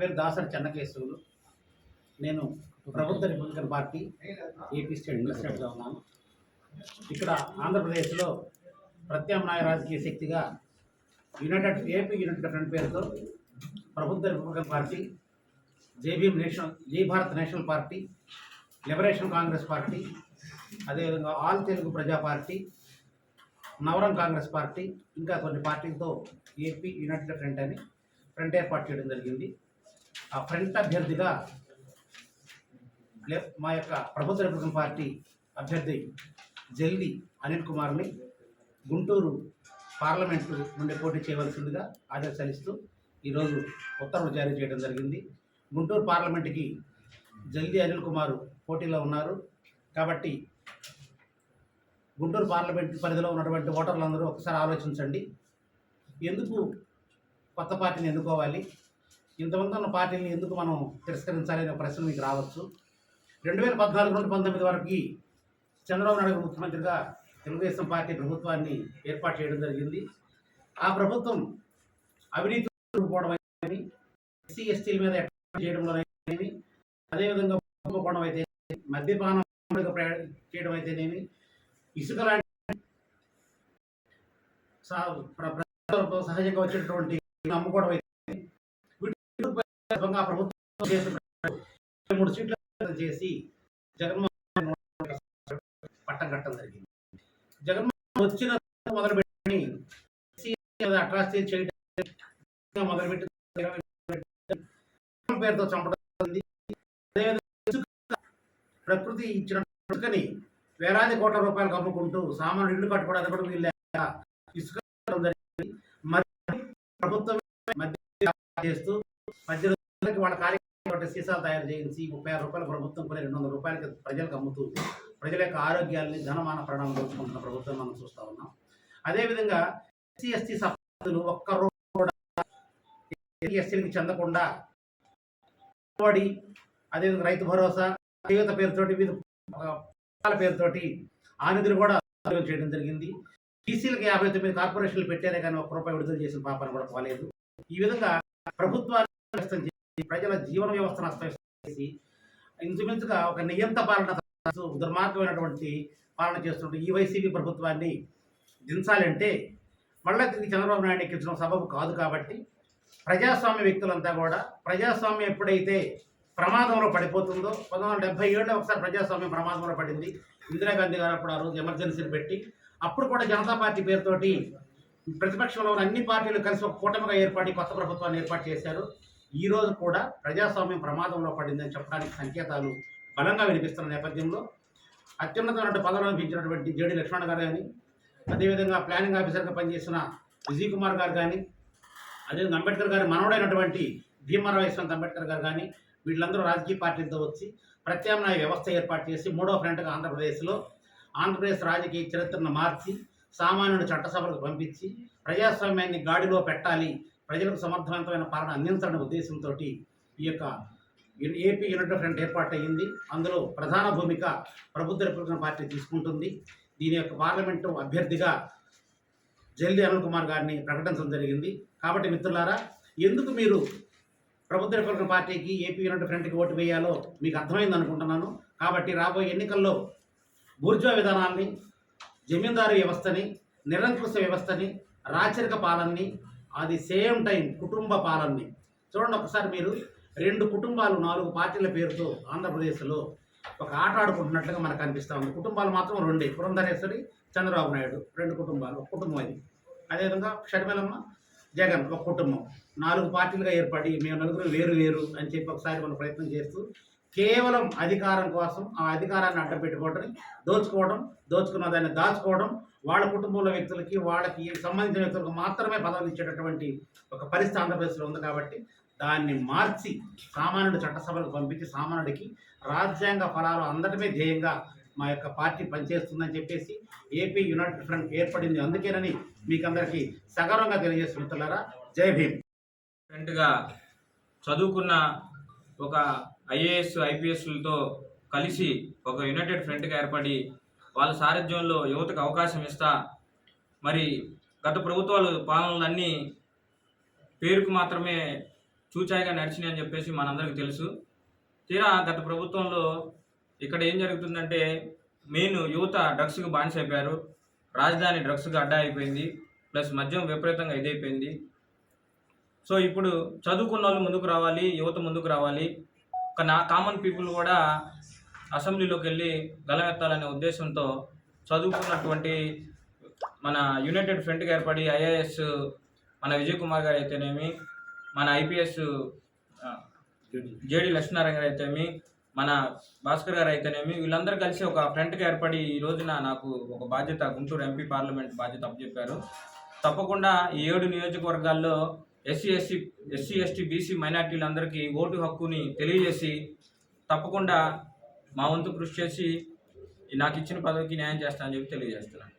పేరు దాసరి చెన్నకేశవులు. నేను ప్రభుత్వ రిపబ్లికన్ పార్టీ ఏపీ స్టేట్ ప్రెసిడెంట్గా ఉన్నాను. ఇక్కడ ఆంధ్రప్రదేశ్లో ప్రత్యామ్నాయ రాజకీయ శక్తిగా యునైటెడ్ ఏపీ యునైటెడ్ ఫ్రంట్ పేరుతో ప్రభుత్వ Republican party JBM national Jai Bharat national party liberation Congress party అదేవిధంగా ఆల్ తెలుగు ప్రజా పార్టీ నవరం కాంగ్రెస్ పార్టీ ఇంకా కొన్ని పార్టీలతో ఏపీ యునైటెడ్ ఫ్రంట్ అని ఫ్రంట్ ఏర్పాటు చేయడం జరిగింది. ఆ ఫ్రంట్ అభ్యర్థిగా మా యొక్క ప్రభుత్వ రిపబ్లికన్ పార్టీ అభ్యర్థి జల్ది అనిల్ కుమార్ని గుంటూరు పార్లమెంటు నుండి పోటీ చేయవలసిందిగా ఆదేశాలిస్తూ ఈరోజు ఉత్తర్వులు జారీ చేయడం జరిగింది. గుంటూరు పార్లమెంటుకి జల్ది అనిల్ కుమార్ పోటీలో ఉన్నారు. కాబట్టి గుంటూరు పార్లమెంట్ పరిధిలో ఉన్నటువంటి ఓటర్లందరూ ఒకసారి ఆలోచించండి. ఎందుకు కొత్త పార్టీని ఎన్నుకోవాలి? ఇంతమంది ఉన్న పార్టీని ఎందుకు మనం తిరస్కరించాలి అనే ప్రశ్న మీకు రావచ్చు. రెండు వేల పద్నాలుగు నుండి పంతొమ్మిది వరకు చంద్రబాబు నాయుడు ముఖ్యమంత్రిగా తెలుగుదేశం పార్టీ ప్రభుత్వాన్ని ఏర్పాటు చేయడం జరిగింది. ఆ ప్రభుత్వం అవినీతి పోవడం ఎస్సీ ఎస్టీల మీద చేయడంలో అదేవిధంగా కుంభకోణం అయితే మద్యపానం చేయడం అయితేనేమి ఇసుక లాంటి సహజంగా వచ్చేటటువంటి అమ్ముకోవడం అయితే సందర్భంగా ప్రభుత్వం చేసిన మూడు సీట్లు చేసి జగన్మోహన్ పట్టం కట్టడం జరిగింది. జగన్మోహన్ వచ్చిన మొదలుపెట్టి అట్రాసిటీ చేయడం మొదలుపెట్టి పేరుతో చంపడం ప్రకృతి ఇచ్చిన ఇసుకని వేలాది కోట్ల రూపాయలు కమ్ముకుంటూ సామాన్లు ఇల్లు కట్టుకోవడానికి కూడా వీళ్ళు ఇసుక మరి ప్రభుత్వం మధ్య చేస్తూ మధ్య రోజులకి వాళ్ళ కార్యక్రమం సీసాలు తయారు చేయించి ముప్పై ఆరు రూపాయల ప్రభుత్వం కూడా రెండు వందల రూపాయలకి ప్రజలకు అమ్ముతుంది ప్రజల యొక్క ఆరోగ్యాన్ని ధనమాన ప్రాణాలు దోచుకుంటున్న ప్రభుత్వం మనం చూస్తూ ఉన్నాం. అదేవిధంగా ఎస్సీ ఎస్టీ సభ్యులు ఒక్క రూపాయి కూడా ఎస్సీలకి చెందకుండా వాడి అదేవిధంగా రైతు భరోసా జీవిత పేరుతోటి వివిధ పేరుతోటి ఆ నిధులు కూడా చేయడం జరిగింది. బీసీలకు యాభై తొమ్మిది కార్పొరేషన్లు పెట్టారే కానీ ఒక్క రూపాయి విడుదల చేసిన పాపన కూడా పోలేదు. ఈ విధంగా ప్రభుత్వాన్ని నష్టం చేసి ప్రజల జీవన వ్యవస్థను నష్టం చేసి ఇంచుమించుగా ఒక నియంత పాలన దుర్మార్గమైనటువంటి పాలన చేస్తుంటే ఈ వైసీపీ ప్రభుత్వాన్ని దించాలంటే మళ్ళీ తిరిగి చంద్రబాబు నాయుడు ఎక్కించడం సబబు కాదు కాబట్టి ప్రజాస్వామ్య వ్యక్తులంతా కూడా ప్రజాస్వామ్యం ఎప్పుడైతే ప్రమాదంలో పడిపోతుందో పంతొమ్మిది వందల డెబ్బై ఏడులో ఒకసారి ప్రజాస్వామ్యం ప్రమాదంలో పడింది. ఇందిరాగాంధీ గారు అప్పుడు ఆ రోజు ఎమర్జెన్సీని పెట్టి అప్పుడు కూడా జనతా పార్టీ పేరుతోటి ప్రతిపక్షంలో ఉన్న అన్ని పార్టీలు కలిసి ఒక కూటమిగా ఏర్పడి కొత్త ప్రభుత్వాన్ని ఏర్పాటు చేశారు. ఈ రోజు కూడా ప్రజాస్వామ్యం ప్రమాదంలో పడిందని చెప్పడానికి సంకేతాలు బలంగా వినిపిస్తున్న నేపథ్యంలో అత్యున్నతమైన పదవులు అనిపించినటువంటి జేడి లక్ష్మణ్ గారు కానీ అదేవిధంగా ప్లానింగ్ ఆఫీసర్గా పనిచేసిన విజయ్ కుమార్ గారు కానీ అదేవిధంగా అంబేద్కర్ గారి మనవడైనటువంటి భీమరావు యశ్వంత్ అంబేద్కర్ గారు కానీ వీళ్ళందరూ రాజకీయ పార్టీలతో వచ్చి ప్రత్యామ్నాయ వ్యవస్థ ఏర్పాటు చేసి మూడో ఫ్రంట్గా ఆంధ్రప్రదేశ్లో ఆంధ్రప్రదేశ్ రాజకీయ చరిత్రను మార్చి సామాన్యుడు చట్టసభలకు పంపించి ప్రజాస్వామ్యాన్ని గాడిలో పెట్టాలి ప్రజలకు సమర్థవంతమైన పాలన అందించాలనే ఉద్దేశంతో ఈ యొక్క యు- ఏపీ యూనిట్ ఫ్రంట్ ఏర్పాటు అందులో ప్రధాన భూమిక ప్రభుత్వ రిపబ్లికన్ పార్టీ తీసుకుంటుంది. దీని యొక్క పార్లమెంటు అభ్యర్థిగా జల్దీ అనిల్ కుమార్ గారిని ప్రకటించడం జరిగింది. కాబట్టి మిత్రులారా ఎందుకు మీరు ప్రభుత్వ రిపబ్లికన్ పార్టీకి ఏపీ యూనిట్ ఫ్రంట్కి ఓటు వేయాలో మీకు అర్థమైంది అనుకుంటున్నాను. కాబట్టి రాబోయే ఎన్నికల్లో బూర్జా విధానాన్ని జమీందారు వ్యవస్థని నిరంకుశ వ్యవస్థని రాచరిక పాలనని అది సేమ్ టైం కుటుంబ పాలనని చూడండి ఒకసారి మీరు రెండు కుటుంబాలు నాలుగు పార్టీల పేరుతో ఆంధ్రప్రదేశ్లో ఒక ఆట ఆడుకుంటున్నట్లుగా మనకు అనిపిస్తూ ఉంది. కుటుంబాలు మాత్రం రెండే పురంధరేశ్వరి చంద్రబాబు నాయుడు రెండు కుటుంబాలు ఒక కుటుంబం అది అదేవిధంగా షర్మిలమ్మ జగన్ ఒక కుటుంబం. నాలుగు పార్టీలుగా ఏర్పడి మేము నలుగురు వేరు వేరు అని చెప్పి ఒకసారి మనం ప్రయత్నం చేస్తూ కేవలం అధికారం కోసం ఆ అధికారాన్ని అడ్డపెట్టుకోవడం దోచుకోవడం దోచుకున్న దాన్ని దాచుకోవడం వాళ్ళ కుటుంబంలో వ్యక్తులకి వాళ్ళకి సంబంధించిన వ్యక్తులకు మాత్రమే పదవులు ఇచ్చేటటువంటి ఒక పరిస్థితి ఆంధ్రప్రదేశ్లో ఉంది కాబట్టి దాన్ని మార్చి సామాన్యుడు చట్టసభలకు పంపించి సామాన్యుడికి రాజ్యాంగ ఫలాలు అందరిమే ధ్యేయంగా మా యొక్క పార్టీ పనిచేస్తుందని చెప్పేసి ఏపీ యునైటెడ్ ఫ్రంట్ ఏర్పడింది. అందుకేనని మీకు అందరికీ సగర్వంగా తెలియజేస్తున్నారు జై భీమ్. ఫ్రెండ్గా చదువుకున్న ఒక ఐఏఎస్ ఐపీఎస్లతో కలిసి ఒక యునైటెడ్ ఫ్రంట్గా ఏర్పడి వాళ్ళ సారథ్యంలో యువతకు అవకాశం ఇస్తా. మరి గత ప్రభుత్వాలు పాలనలన్నీ పేరుకు మాత్రమే చూచాయిగా నడిచినాయి అని చెప్పేసి మనందరికీ తెలుసు. తీరా గత ప్రభుత్వంలో ఇక్కడ ఏం జరుగుతుందంటే మెయిన్ యువత డ్రగ్స్కి బానిస అయిపోయారు రాజధాని డ్రగ్స్కి అడ్డా అయిపోయింది. ప్లస్ మద్యం విపరీతంగా ఇదైపోయింది. సో ఇప్పుడు చదువుకున్న వాళ్ళు ముందుకు రావాలి యువత ముందుకు రావాలి. ఒక నా కామన్ పీపుల్ కూడా అసెంబ్లీలోకి వెళ్ళి గలమెత్తాలనే ఉద్దేశంతో చదువుకున్నటువంటి మన యునైటెడ్ ఫ్రంట్గా ఏర్పడి ఐఏఎస్ మన విజయ్ కుమార్ గారు అయితేనేమి మన ఐపీఎస్ జేడి లక్ష్మీనారాయణ గారు అయితేనేమి మన భాస్కర్ గారు అయితేనేమి వీళ్ళందరూ కలిసి ఒక ఫ్రంట్గా ఏర్పడి ఈ రోజున నాకు ఒక బాధ్యత గుంటూరు ఎంపీ పార్లమెంట్ బాధ్యత అప్పచెప్పారు. తప్పకుండా ఈ ఏడు నియోజకవర్గాల్లో SC SC SC ST BC మైనార్టీలందరికీ vote హక్కుని తెలియజేసి తప్పకుండా మా వంతు కృషి చేసి నాకు ఇచ్చిన పదవికి న్యాయం చేస్తానని చెప్పి తెలియజేస్తున్నాను.